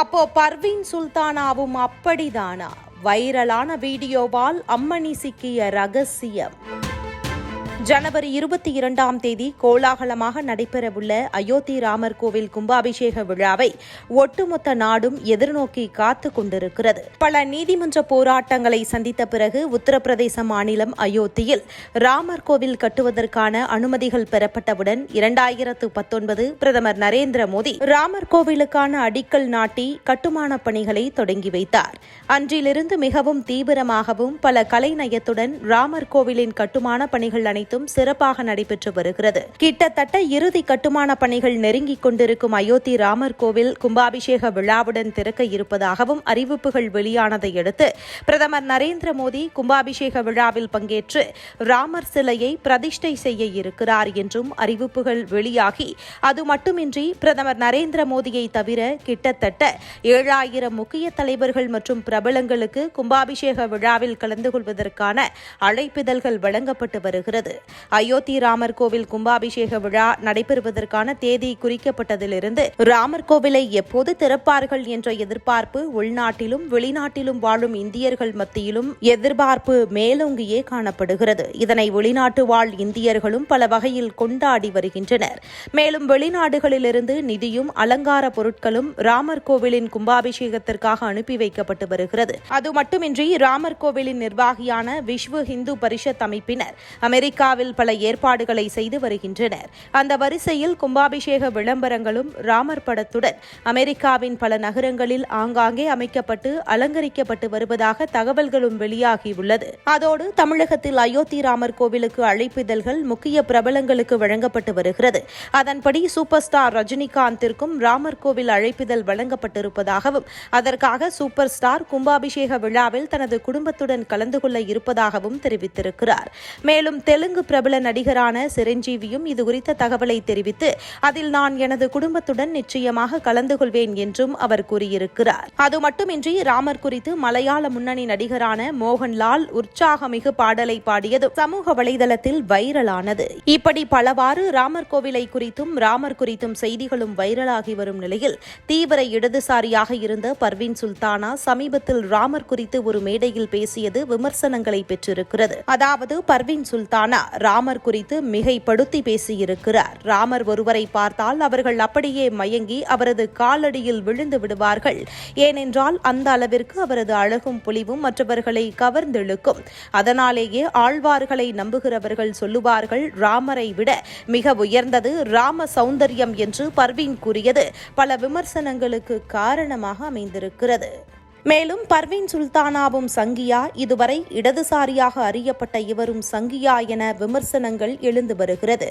அப்போ பர்வீன் சுல்தானாவும் அப்படிதானா? வைரலான வீடியோவால் அம்மணி சிக்கிய ரகசியம். ஜனவரி இருபத்தி இரண்டாம் தேதி கோலாகலமாக நடைபெறவுள்ள அயோத்தி ராமர் கோவில் கும்பாபிஷேக விழாவை ஒட்டுமொத்த நாடும் எதிர்நோக்கி காத்து கொண்டிருக்கிறது. பல நீதிமன்ற போராட்டங்களை சந்தித்த பிறகு உத்தரப்பிரதேச மாநிலம் அயோத்தியில் ராமர் கோவில் கட்டுவதற்கான அனுமதிகள் பெறப்பட்டவுடன் இரண்டாயிரத்து பத்தொன்பது பிரதமர் நரேந்திர மோடி ராமர் கோவிலுக்கான அடிக்கல் நாட்டி கட்டுமான பணிகளை தொடங்கி வைத்தார். அன்றிலிருந்து மிகவும் தீவிரமாகவும் பல கலைநயத்துடன் ராமர் கோவிலின் கட்டுமான பணிகள் அனைத்து அனைத்தும் சிறப்பாக நடைபெற்று வருகிறது. கிட்டத்தட்ட இறுதி கட்டுமான பணிகள் நெருங்கிக் கொண்டிருக்கும் அயோத்தி ராமர் கோவில் கும்பாபிஷேக விழாவுடன் திறக்க இருப்பதாகவும் அறிவிப்புகள் வெளியானதை அடுத்து பிரதமர் நரேந்திர மோடி கும்பாபிஷேக விழாவில் பங்கேற்று ராமர் சிலையை பிரதிஷ்டை செய்ய இருக்கிறார் என்றும் அறிவிப்புகள் வெளியாகி அது மட்டுமின்றி பிரதமர் நரேந்திர மோடியை தவிர கிட்டத்தட்ட ஏழாயிரம் முக்கிய தலைவர்கள் மற்றும் பிரபலங்களுக்கு கும்பாபிஷேக விழாவில் கலந்து கொள்வதற்கான அழைப்பிதழ்கள் வழங்கப்பட்டு வருகிறது. அயோத்தி ராமர் கோவில் கும்பாபிஷேக விழா நடைபெறுவதற்கான தேதி குறிக்கப்பட்டதிலிருந்து ராமர் கோவிலை எப்போது திறப்பார்கள் என்ற எதிர்பார்ப்பு உள்நாட்டிலும் வெளிநாட்டிலும் வாழும் இந்தியர்கள் மத்தியிலும் எதிர்பார்ப்பு மேலோங்கியே காணப்படுகிறது. இதனை வெளிநாட்டு வாழ் இந்தியர்களும் பல வகையில் கொண்டாடி வருகின்றனர். மேலும் வெளிநாடுகளிலிருந்து நிதியும் அலங்கார பொருட்களும் ராமர் கோவிலின் கும்பாபிஷேகத்திற்காக அனுப்பி வைக்கப்பட்டு வருகிறது. அது மட்டுமின்றி ராமர் கோவிலின் நிர்வாகியான விஸ்வ இந்து பரிஷத் அமைப்பினர் அமெரிக்கா அமெரிக்காவில் பல ஏற்பாடுகளை செய்து வருகின்றனர். அந்த வரிசையில் கும்பாபிஷேக விளம்பரங்களும் ராமர் படத்துடன் அமெரிக்காவின் பல நகரங்களில் ஆங்காங்கே அமைக்கப்பட்டு அலங்கரிக்கப்பட்டு வருவதாக தகவல்களும் வெளியாகியுள்ளது. அதோடு தமிழகத்தில் அயோத்தி ராமர் கோவிலுக்கு அழைப்பிதழ்கள் முக்கிய பிரபலங்களுக்கு வழங்கப்பட்டு வருகிறது. அதன்படி சூப்பர் ஸ்டார் ரஜினிகாந்திற்கும் ராமர் கோவில் அழைப்பிதழ் வழங்கப்பட்டிருப்பதாகவும் அதற்காக சூப்பர் ஸ்டார் கும்பாபிஷேக விழாவில் தனது குடும்பத்துடன் கலந்து கொள்ள இருப்பதாகவும் தெரிவித்திருக்கிறார். மேலும் தெலுங்கு பிரபல நடிகரான சிரஞ்சீவியும் இது குறித்த தகவலை தெரிவித்து அதில் நான் எனது குடும்பத்துடன் நிச்சயமாக கலந்து கொள்வேன் என்றும் அவர் கூறியிருக்கிறார். அது மட்டுமின்றி ராமர் குறித்து மலையாள முன்னணி நடிகரான மோகன்லால் உற்சாகமிகு பாடலை பாடியதும் சமூக வலைதளத்தில் வைரலானது. இப்படி பலவாறு ராமர் கோவிலை குறித்தும் ராமர் குறித்தும் செய்திகளும் வைரலாகி வரும் நிலையில் தீவிர இடதுசாரியாக இருந்த பர்வீன் சுல்தானா சமீபத்தில் ராமர் குறித்து ஒரு மேடையில் பேசியது விமர்சனங்களை பெற்றிருக்கிறது. அதாவது பர்வீன் சுல்தானா ராமர் குறித்து மிகைப்படுத்தி பேசியிருக்கிறார். ராமர் ஒருவரை பார்த்தால் அவர்கள் அப்படியே மயங்கி அவரது காலடியில் விழுந்து விடுவார்கள். ஏனென்றால் அந்த அளவிற்கு அவரது அழகும் பொலிவும் மற்றவர்களை கவர்ந்திழுக்கும். அதனாலேயே ஆழ்வார்களை நம்புகிறவர்கள் சொல்லுவார்கள் ராமரை விட மிக உயர்ந்தது ராம சௌந்தரியம் என்று பர்வீன் கூறியது பல விமர்சனங்களுக்கு காரணமாக அமைந்திருக்கிறது. மேலும் பர்வீன் சுல்தானாவும் சங்கியா இதுவரை இடதுசாரியாக அறியப்பட்ட இவரும் சங்கியா என விமர்சனங்கள் எழுந்து வருகிறது.